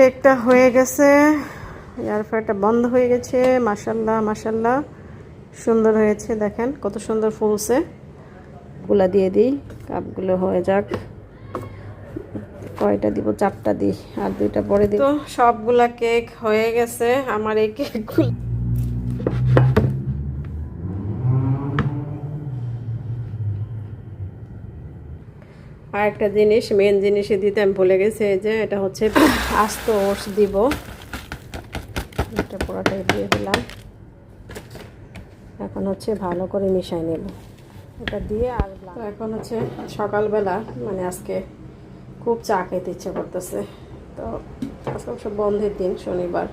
কেকটা হয়ে গেছে। এয়ার ফ্রায়ারটা বন্ধ হয়ে গেছে। মাসাল্লাহ মাসাল্লাহ সুন্দর হয়েছে, দেখেন। কত সুন্দর ফুলছে। গুলা দিয়ে দিই কাপগুলো হয়ে যাক। কয়টা দিব? চারটা দিই। আর দুইটা পরে দিই। তো সবগুলা কেক হয়ে গেছে। আমার এই কেকগুলো আর একটা জিনিস মেন জিনিসে দিতে আমি ভুলে গেছি এই যে এটা হচ্ছে আস্ত ওটস দিব। এটা পুরোটাই দিয়ে দিলাম। এখন হচ্ছে ভালো করে মিশাই নেব। এটা দিয়ে আর তো এখন হচ্ছে সকালবেলা মানে আজকে খুব চা খেতে ইচ্ছে করতেছে। তো আজকে সব বন্ধের দিন শনিবার।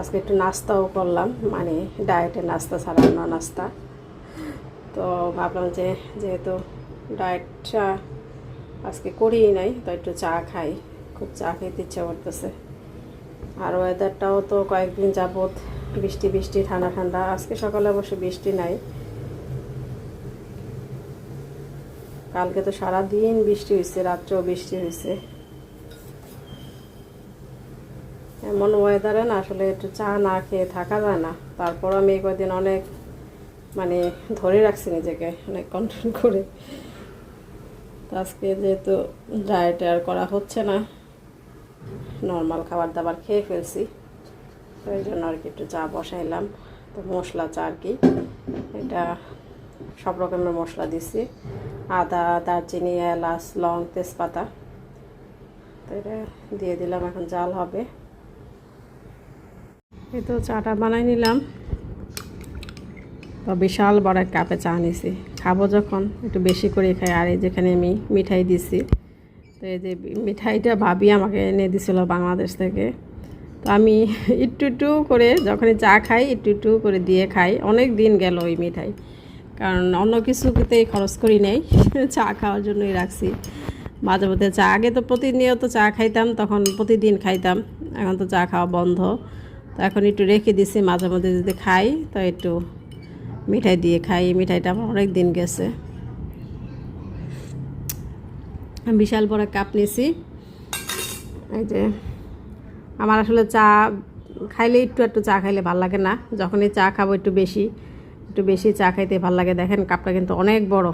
আজকে একটু নাস্তাও করলাম মানে ডায়েটে নাস্তা ছাড়া অন্য নাস্তা। তো ভাবলাম যে যেহেতু ডায়েটটা আজকে করিই নাই, তো একটু চা খাই। খুব চা খেতে ইচ্ছা করতেছে। আর ওয়েদারটাও তো কয়েকদিন যাবৎ বৃষ্টি বৃষ্টি, ঠান্ডা ঠান্ডা। আজকে সকালে অবশ্য বৃষ্টি নাই। কালকে তো সারা দিন বৃষ্টি হয়েছে রাত্রেও বৃষ্টি হয়েছে এমন ওয়েদারে না আসলে একটু চা না খেয়ে থাকা যায় না। তারপর আমি এই কদিন অনেক মানে ধরে রাখছি নিজেকে, অনেক কন্ট্রোল করে। তো আজকে যেহেতু ডায়েট আর করা হচ্ছে না নর্মাল খাবার দাবার খেয়ে ফেলছি। তো এই জন্য আর কি একটু চা বসাইলাম। তো মশলা চা আর কি। এটা সব রকমের মশলা দিছি। আদা, দারচিনি, এলাচ, লং, তেজপাতা। তো এটা দিয়ে দিলাম, এখন জাল হবে। এই তো চাটা বানাই নিলাম। তো বিশাল বড় এক কাপে চা নিছি। খাব যখন, একটু বেশি করে খাই। আর এই যেখানে আমি মিঠাই দিছি, তো এই যে মিঠাইটা ভাবি আমাকে এনে দিছিল বাংলাদেশ থেকে। তো আমি একটু একটু করে যখনই চা খাই, একটু একটু করে দিয়ে খাই। অনেক দিন গেল ওই মিঠাই। কারণ অন্য কিছুতেই খরচ করি নেই। চা খাওয়ার জন্যই রাখছি। মাঝে মধ্যে চা, আগে তো প্রতিনিয়ত চা খাইতাম, তখন প্রতিদিন খাইতাম। এখন তো চা খাওয়া বন্ধ। তো এখন একটু রেখে দিছি, মাঝে মধ্যে যদি খাই, তো একটু মিঠাই দিয়ে খাই, এই মিঠাইটা আমার অনেক দিন গেছে। বিশাল বড় কাপ নিছি। এই যে, আমার আসলে চা খাইলে একটু একটু চা খাইলে ভালো লাগে না। যখনই চা খাব একটু বেশি একটু বেশি চা খাইতে ভালো লাগে। দেখেন কাপটা কিন্তু অনেক বড়।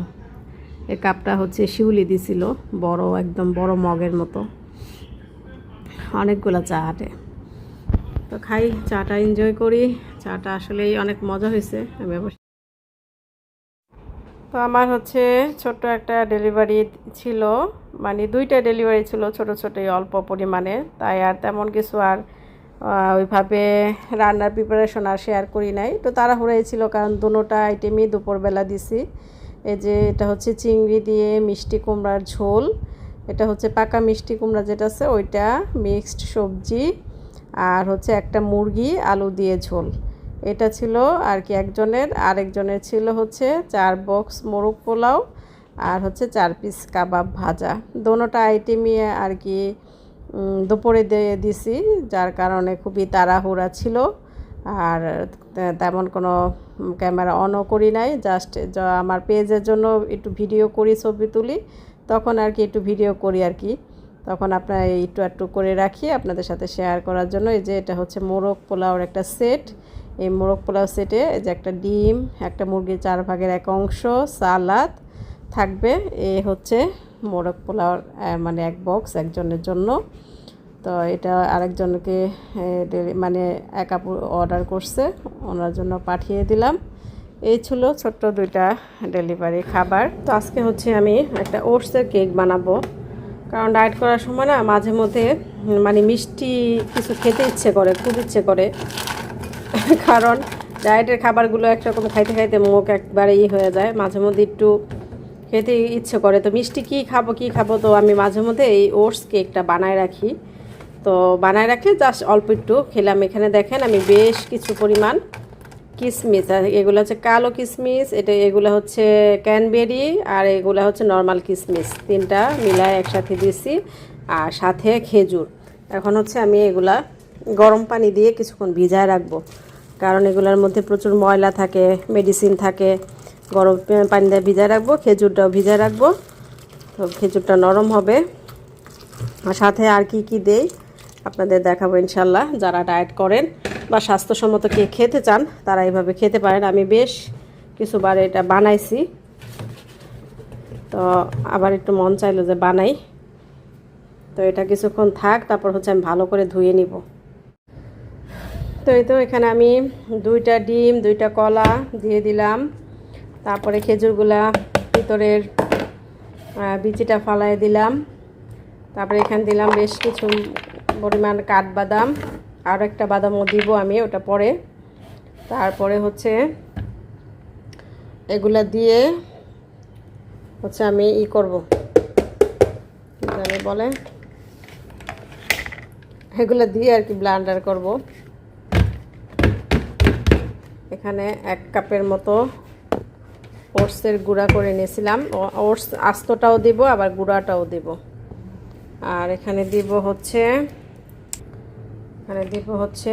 এই কাপটা হচ্ছে শিউলি দিছিল, বড়, একদম বড় মগের মতো। অনেকগুলো চা হাটে। তো খাই, চাটা এনজয় করি। চাটা আসলেই অনেক মজা হয়েছে আমি অবশ্য তো আমার হচ্ছে ছোট্ট একটা ডেলিভারি ছিল। মানে দুইটা ডেলিভারি ছিল ছোট ছোট অল্প পরিমাণে। তাই আর তেমন কিছু আর ওইভাবে রান্নার প্রিপারেশন আর শেয়ার করি নাই। তো তাড়াহুড়াই ছিল কারণ দুটোটা আইটেমই দুপুরবেলা দিছি। এই যে এটা হচ্ছে চিংড়ি দিয়ে মিষ্টি কুমড়ার ঝোল। এটা হচ্ছে পাকা মিষ্টি কুমড়া যেটা আছে, ওইটা মিক্সড সবজি। আর হচ্ছে একটা মুরগি, আলু দিয়ে ঝোল। এটা ছিল আর কি একজনের, আরেকজনের ছিল হচ্ছে চার বক্স মোরগ পোলাও আর হচ্ছে চার পিস কাবাব ভাজা। দোনোটা আইটেমই আর কি দুপুরে দিয়ে দিছি, যার কারণে খুবই তাড়াহুড়া ছিল। আর তেমন কোনো ক্যামেরা অনও করি নাই জাস্ট আমার পেজের জন্য একটু ভিডিও করি, ছবি তুলি। তখন আর কি একটু ভিডিও করি আর কি। তখন আপনার একটু একটু করে রাখি আপনাদের সাথে শেয়ার করার জন্য। এই যে এটা হচ্ছে মোরগ পোলাওর একটা সেট এই মোরগ পোলাও সেটে যে একটা ডিম, একটা মুরগির চার ভাগের এক অংশ, সালাদ থাকবে। এ হচ্ছে মোরগ পোলাওর মানে এক বক্স একজনের জন্য। তো এটা আরেকজনকে মানে এক আপু অর্ডার করছে, ওনার জন্য পাঠিয়ে দিলাম। এই ছিল ছোট্ট দুইটা ডেলিভারি খাবার। তো আজকে হচ্ছে আমি একটা ওটসের কেক বানাবো। কারণ ডায়েট করার সময় না মাঝে মধ্যে মানে মিষ্টি কিছু খেতে ইচ্ছে করে, খুব ইচ্ছে করে। কারণ ডায়েটের খাবারগুলো একরকম খাইতে খাইতে মুখ একবারে ই হয়ে যায়। মাঝে মধ্যে একটু খেতে ইচ্ছে করে। তো মিষ্টি কী খাব কী খাব? তো আমি মাঝে মধ্যে এই ওটস কেকটা বানায় রাখি। তো বানায় রাখলে জাস্ট অল্প একটু খেলাম। এখানে দেখেন আমি বেশ কিছু পরিমাণ কিশমিশ আর এগুলো হচ্ছে কালো কিশমিশ এটা এগুলো হচ্ছে ক্যানবেরি, আর এগুলো হচ্ছে নর্মাল কিশমিশ তিনটা মিলায় একসাথে দিছি, আর সাথে খেজুর। এখন হচ্ছে আমি এগুলা গরম পানি দিয়ে কিছুক্ষণ ভিজায় রাখব। কারণ এগুলোর মধ্যে প্রচুর ময়লা থাকে মেডিসিন থাকে, গরম পানি দিয়ে ভিজায় রাখব, খেজুরটাও ভিজায় রাখব। তো খেজুরটা নরম হবে। আর সাথে আর কি কি দেই, আপনাদের দেখাবো ইনশাল্লাহ। যারা ডায়েট করেন বা স্বাস্থ্যসম্মত কে খেতে চান, তারা এইভাবে খেতে পারেন। আমি বেশ কিছুবার এটা বানাইছি। তো আবার একটু মন চাইলো যে বানাই। তো এটা কিছুক্ষণ থাক, তারপর হচ্ছে আমি ভালো করে ধুয়ে নিব। তো এই তো এখানে আমি দুইটা ডিম, দুইটা কলা দিয়ে দিলাম। তারপরে খেজুরগুলা ভিতরের বিচিটা ফালাই দিলাম। তারপরে এখানে দিলাম বেশ কিছু পরিমাণ কাঠবাদাম। আর একটা বাদামও দিব আমি ওটা পরে। তারপরে হচ্ছে এগুলা দিয়ে হচ্ছে আমি ই করব। বলে? এগুলো দিয়ে আর কি ব্লান্ডার করব। এখানে এক কাপের মতো ওটসের গুঁড়া করে নিয়েছিলাম। ওটস আস্তটাও দিব, আবার গুঁড়াটাও দিব। আর এখানে দিব হচ্ছে, এখানে দিব হচ্ছে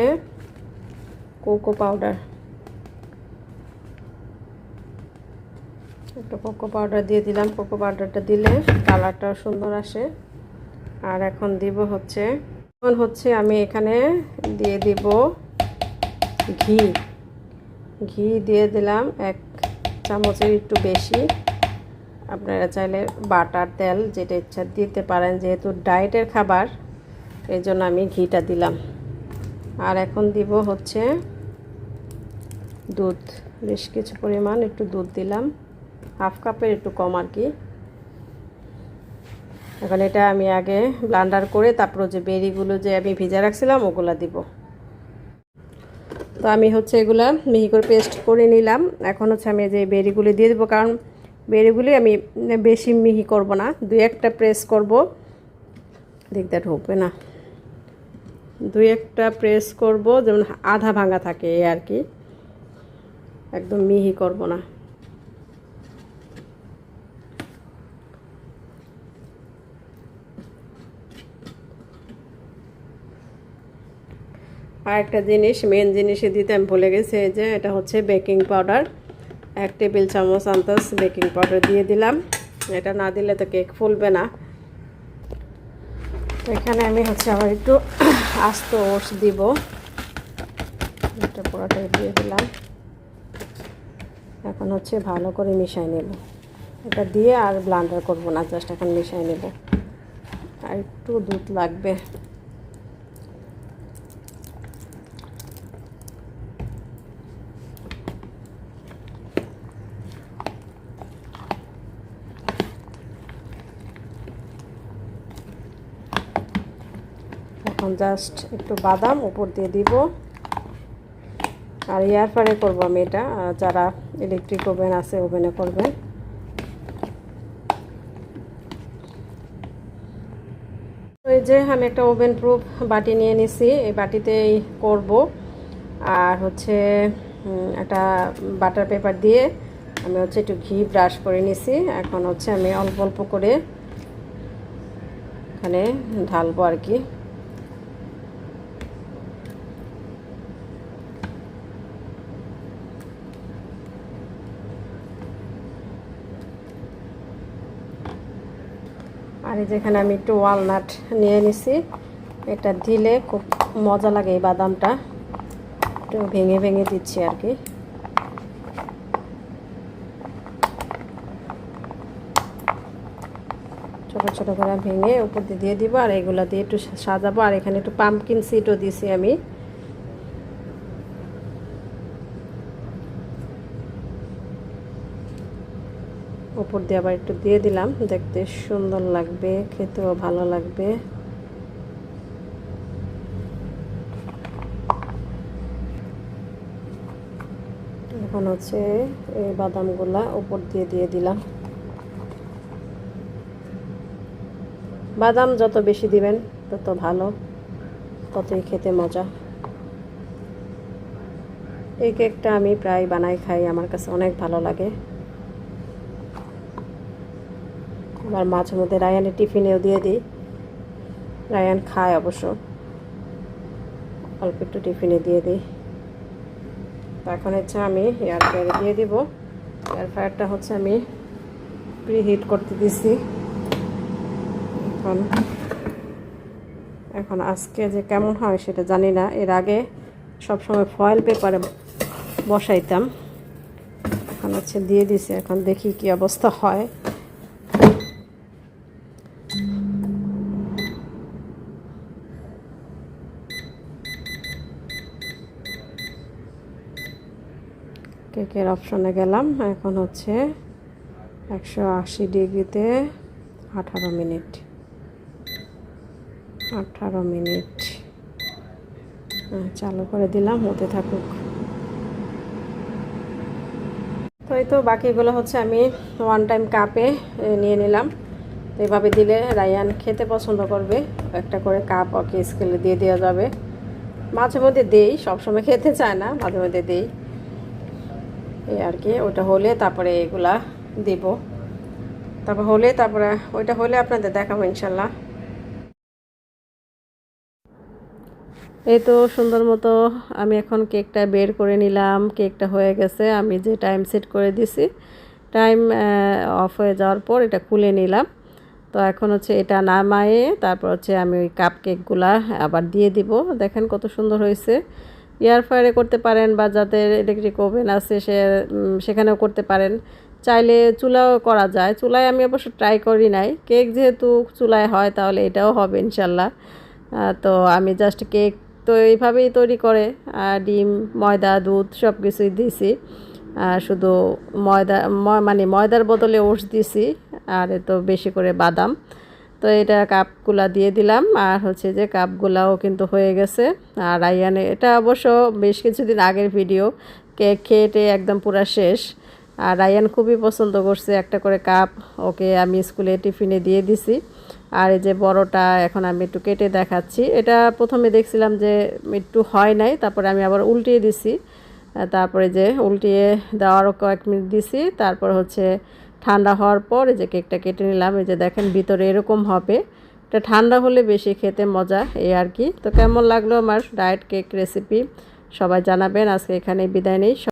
কোকো পাউডার। একটু কোকো পাউডার দিয়ে দিলাম। কোকো পাউডারটা দিলে কালারটাও সুন্দর আসে। আর এখন দিব হচ্ছে, এখন হচ্ছে আমি এখানে দিয়ে দিব ঘি। ঘি দিয়ে দিলাম এক চামচের একটু বেশি। আপনারা চাইলে বাটার তেল যেটা ইচ্ছা দিতে পারেন, যেহেতু ডায়েটের খাবার এই জন্য আমি ঘিটা দিলাম। আর এখন দিব হচ্ছে দুধ। বেশ কিছু পরিমাণ একটু দুধ দিলাম। হাফ কাপের একটু কম আর কি। এখন এটা আমি আগে ব্লান্ডার করে তারপর যে বেরিগুলো যে আমি ভিজা রাখছিলাম, ওগুলো দিব। তো আমি হচ্ছে এগুলো মিহি করে পেস্ট করে নিলাম। এখন হচ্ছে আমি যে বেরিগুলি দিয়ে দেবো, কারণ বেরিগুলি আমি বেশি মিহি করব না, দুই একটা প্রেস করব। দেখতে ঢুকবে না। দুই একটা প্রেস করব, যেমন আধা ভাঙা থাকে আর কি। একদম মিহি করব না। আর একটা জিনিস মেন জিনিসে দিতে আমি ভুলে গেছি এই যে, এটা হচ্ছে বেকিং পাউডার এক টেবিল চামচ আন্তাজ বেকিং পাউডার দিয়ে দিলাম। এটা না দিলে তো কেক ফুলবে না। এখানে আমি হচ্ছে আবার একটু আস্ত ওটস দিব। এটা পুরোটাই দিয়ে দিলাম। এখন হচ্ছে ভালো করে মিশাই নেব। এটা দিয়ে আর ব্লান্ডার করব না জাস্ট এখন মিশাই নেব। আর একটু দুধ লাগবে এখন জাস্ট একটু বাদাম উপর দিয়ে দিব। আর এয়ার ফ্রাই করব আমি এটা। যারা ইলেকট্রিক ওভেন আছে ওভেনে করবেন। ওই যে আমি একটা ওভেন প্রুফ বাটি নিয়ে নিছি। এই বাটিতেই করব। আর হচ্ছে একটা বাটার পেপার দিয়ে আমি হচ্ছে একটু ঘি ব্রাশ করে নিছি। এখন হচ্ছে আমি অল্প অল্প করে এখানে ঢালবো আর কি। আর এই যেখানে আমি একটু ওয়ালনাট নিয়ে নিছি। এটা দিলে খুব মজা লাগে এই বাদামটা। একটু ভেঙে ভেঙে দিচ্ছি আর কি। ছোটো ছোটো করে ভেঙে উপর দিয়ে দিয়ে দিব আর এগুলা দিয়ে একটু সাজাবো। আর এখানে একটু পাম্পকিন সিটও দিছি আমি উপর দিয়ে আবার একটু দিয়ে দিলাম। দেখতে সুন্দর লাগবে, খেতেও ভালো লাগবে। এখন হচ্ছে এই বাদামগুলা উপর দিয়ে দিয়ে দিলাম। বাদাম যত বেশি দিবেন, তত ভালো, ততই খেতে মজা। এই কেকটা আমি প্রায় বানাই খাই, আমার কাছে অনেক ভালো লাগে। আবার মাঝে মধ্যে রায়ানের টিফিনেও দিয়ে দিই। রায়ান খায় অবশ্য। অল্প একটু টিফিনে দিয়ে দিই। এখন হচ্ছে আমি এয়ার ফ্রায়ারে দিয়ে দিব। এয়ার ফ্রায়ারটা হচ্ছে আমি প্রি হিট করতে দিছি। এখন এখন আজকে যে কেমন হয় সেটা জানি না। এর আগে সবসময় ফয়েল পেপারে বসাইতাম। এখন হচ্ছে দিয়ে দিছে। এখন দেখি কি অবস্থা হয়। কেকের অপশনে গেলাম। এখন হচ্ছে একশো আশি ডিগ্রিতে আঠারো মিনিট। আঠারো মিনিট। হ্যাঁ, চালু করে দিলাম হতে থাকুক। তো এই তো বাকিগুলো হচ্ছে আমি ওয়ান টাইম কাপে নিয়ে নিলাম। এভাবে দিলে রায়ান খেতে পছন্দ করবে। একটা করে কাপ ওকে স্কেলে দিয়ে দেওয়া যাবে। মাঝে মধ্যে দেই সবসময় খেতে চায় না মাঝে মধ্যে দেই। এই আর কি ওটা হলে তারপরে এগুলা দিব। তারপর হলে, তারপরে ওইটা হলে আপনাদের দেখাবো ইনশাল্লাহ। এই তো সুন্দর মতো আমি এখন কেকটা বের করে নিলাম, কেকটা হয়ে গেছে, আমি যে টাইম সেট করে দিছি টাইম অফ হয়ে যাওয়ার পর এটা খুলে নিলাম। তো এখন হচ্ছে এটা নামায়ে, তারপর হচ্ছে আমি ওই কাপ কেকগুলা আবার দিয়ে দিব। দেখেন কত সুন্দর হয়েছে। এয়ার ফ্রায়ারে করতে পারেন বা যাদের ইলেকট্রিক ওভেন আছে, সে সেখানেও করতে পারেন। চাইলে চুলাও করা যায়। চুলায় আমি অবশ্য ট্রাই করি নাই। কেক যেহেতু চুলায় হয়, তাহলে এটাও হবে ইনশাল্লাহ। তো আমি জাস্ট কেক তো এইভাবেই তৈরি করে ডিম, ময়দা, দুধ সব কিছুই দিয়েছি শুধু ময়দা মানে ময়দার বদলে ওটস দিছি, আর তো বেশি করে বাদাম। তো এটা কাপগুলা দিয়ে দিলাম। আর হচ্ছে যে কাপগুলাও কিন্তু হয়ে গেছে। আর আইয়ানে এটা অবশ্য বেশ কিছুদিন আগের ভিডিও। কেক খেয়ে একদম পুরা শেষ। আর রায়ান খুবই পছন্দ করছে একটা করে কাপ। ওকে আমি স্কুলে টিফিনে দিয়ে দিছি। আর এই যে বড়টা এখন আমি একটু কেটে দেখাচ্ছি। এটা প্রথমে দেখছিলাম যে একটু হয় নাই, তারপরে আমি আবার উল্টিয়ে দিছি। তারপরে যে উল্টিয়ে দেওয়ারও কয়েক মিনিট দিছি। তারপর হচ্ছে ঠান্ডা হওয়ার পর এই যে কেকটা কেটে নিলাম, এই যে দেখেন ভিতরে এরকম হবে। এটা ঠান্ডা হলে বেশি খেতে মজা, এই আর কি। তো কেমন লাগল আমার ডায়েট কেক রেসিপি? সবাই জানাবেন। আজকে এখানে বিদায় নেই।